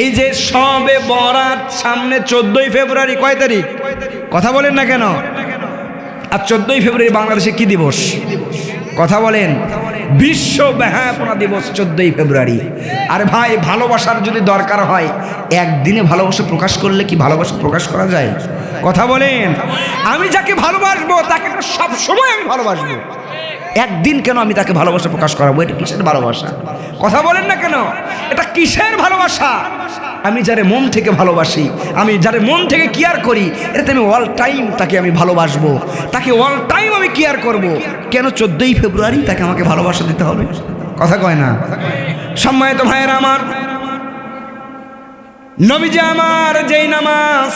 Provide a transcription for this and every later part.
এই যে সবে বরাত সামনে চোদ্দই ফেব্রুয়ারি, কয় তারিখ? কথা বলেন না কেন? আর চোদ্দই ফেব্রুয়ারি বাংলাদেশে কি দিবস? কথা বলেন। বিশ্ব ব্যাহাপনা দিবস চোদ্দই ফেব্রুয়ারি। আরে ভাই, ভালোবাসার যদি দরকার হয়, একদিনে ভালোবাসা প্রকাশ করলে কি ভালোবাসা প্রকাশ করা যায়? কথা বলেন। আমি যাকে ভালোবাসবো, তাকে তো সবসময় আমি ভালোবাসবো। একদিন কেন আমি তাকে ভালোবাসা প্রকাশ করাবো? এটা কিসের ভালোবাসা? কথা বলেন না কেন? এটা কিসের ভালোবাসা? আমি যারে মন থেকে ভালোবাসি, আমি যারে মন থেকে কেয়ার করি, এটাতে আমি অল টাইম তাকে আমি ভালোবাসবো। তাকে অল টাইম আমি কেয়ার করব। কেন চোদ্দোই ফেব্রুয়ারি তাকে আমাকে ভালোবাসা দিতে হবে? কথা কয় না। সম্মানিত ভাইয়েরা আমার, নবীজি আমার যেই নামাজ,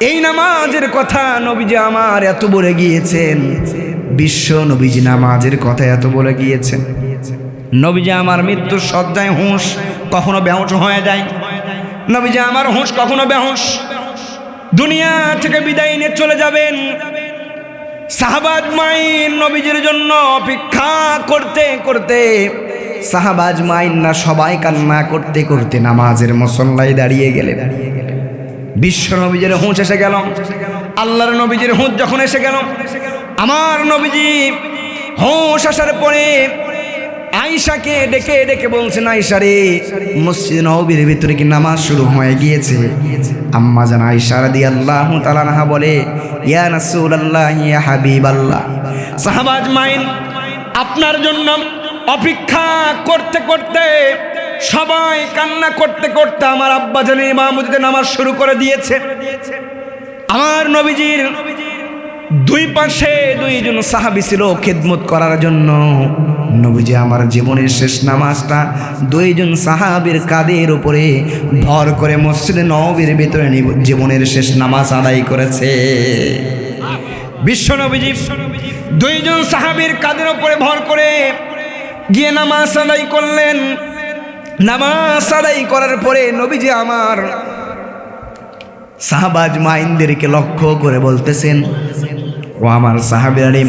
এই নামাজের কথা নবীজি আমার এত বলে গিয়েছেন। বিশ্ব নবীজি নামাজের কথা এত বলে গিয়েছেন। নবীজি আমার মৃত্যুর সজ্জায় হুঁশ, কখনো বেহুশ হয়ে যায়। নবীজি আমার হুঁশ, কখনো বেহুশ। দুনিয়া থেকে বিদায় নিয়ে চলে যাবেন। সাহাবাজ মাইন নবীজির জন্য অপেক্ষা করতে করতে। সাহাবাজ মাইন না, সবাই কান্না করতে করতে নামাজের মুসল্লায় দাঁড়িয়ে গেলেন। বিশ্ব নবীজির হুঁচ এসে গেল। আল্লাহর নবীজির হুঁচ যখন এসে গেল, আমার নবীজি হুঁশ আসার পরে আয়সাকে ডেকে ডেকে বলছেন আয়সা রে, মসজিদ নবীর ভিতরে কি নামাজ শুরু হয়ে গিয়েছে? আম্মা জান আয়সা রাদি আল্লাহ তালানহা বলে, ইয়া নাসুল আল্লাহ ইয়া হাবিব আল্লাহ সাহাবাজ মাইন, আপনার জন্য অপেক্ষা করতে করতে, সবাই কান্না করতে করতে আমার আব্বা জানি ইমামতিতে নামাজ শুরু করে দিয়েছে। আমার নবীজির দুই পাশে দুইজন সাহাবি ছিল খেদমত করার জন্য। নবীজি আমার জীবনের শেষ নামাজটা দুইজন সাহাবির কাদের উপরে ভর করে মসজিদে নবীর ভিতরে জীবনের শেষ নামাজ আদায় করেছে। বিশ্ব নবীজি দুইজন সাহাবির কাদের উপরে ভর করে গিয়ে নামাজ আদায় করলেন। নামাজ আদায় করার পরে নবীজি আমার সাহাবাজ মাইনদেরকে লক্ষ্য করে বলতেছেন ও আমার সাহাবিরানি,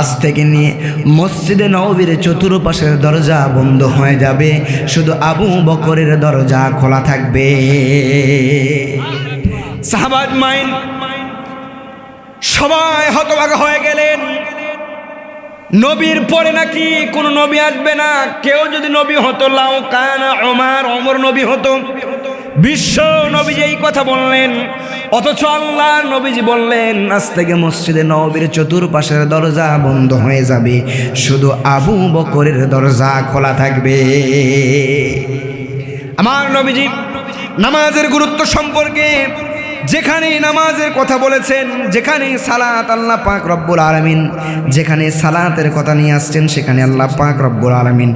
আজ থেকে নিয়ে মসজিদে নবীর চতুর্পাশের দরজা বন্ধ হয়ে যাবে, শুধু আবু বকরের দরজা খোলা থাকবে। সাহাবাজ মাইন সবাই হতভাগা হয়ে গেলেন। নবীর পরে নাকি কোনো নবী আসবে না? কেউ যদি নবী হতো, লাউ কানা ওমার অমর নবী হতো। বিশ্ব নবী এই কথা বললেন অথচ আল্লাহ নবীজি বললেন, আজ থেকে মসজিদে নবীর চতুর্পাশের দরজা বন্ধ হয়ে যাবে, শুধু আবু বকরের দরজা খোলা থাকবে। আমার নবীজি, নামাজের গুরুত্ব সম্পর্কে যেখানে নামাজের কথা বলেছেন যেখানে সালাত আল্লাহ পাক রব্বুল আলমিন, যেখানে সালাতের কথা নিয়ে আসছেন, সেখানে আল্লাহ পাক রব্বুল আলমিন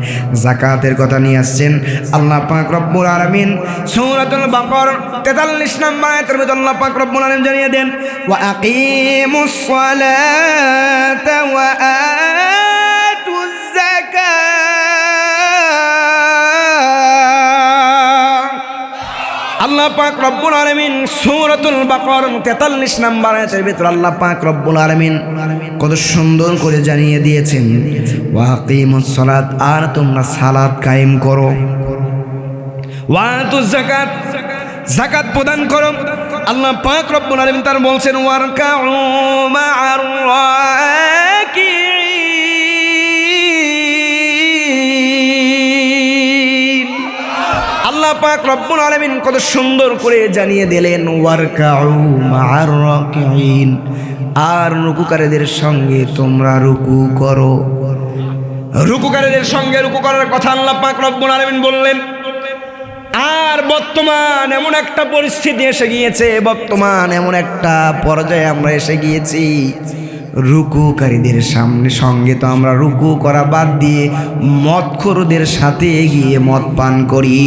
জাকাতের কথা নিয়ে আসছেন। আল্লাহ পাক রব্বুল আলমিন সৌরাতুল বাকর তেতাল্লিশ নম্বর মধ্যে আল্লাহ পাক রব্বুল আলমিন জানিয়ে দেন ওয়া আল্লাহ পাক রব্বুল আলমিন সূরাতুল বাকর তেতাল্লিশ নাম্বার আয়াতের ভিতর আল্লাহ পাক রব্বুল আলমিন কত সুন্দর করে জানিয়ে দিয়েছেন ওয়াকিমুস সালাত আর তোমরা সালাত কায়েম করো। ওয়াতুজ যাকাত যাকাত প্রদান করো। আল্লাহ পাক রব্বুল আলমিন তার বলছেন, ওয়ারকাউ মা'আর রাকিঈন আল্লাহ পাক রব্বুল আলামিন কত সুন্দর করে জানিয়ে দিলেন আর রুকুকারীদের সঙ্গে তোমরা রুকু করো। রুকুকারীদের সঙ্গে রুকু করার কথা আল্লাহ পাক রব্বুল আলামিন বললেন। আর বর্তমান এমন একটা পরিস্থিতি এসে গিয়েছে, বর্তমান এমন একটা পর্যায়ে আমরা এসে গিয়েছি। রুকুকারীদের সামনে সঙ্গে তো আমরা রুকু করা বাদ দিয়ে মদখোরদের সাথে গিয়ে মদ পান করি।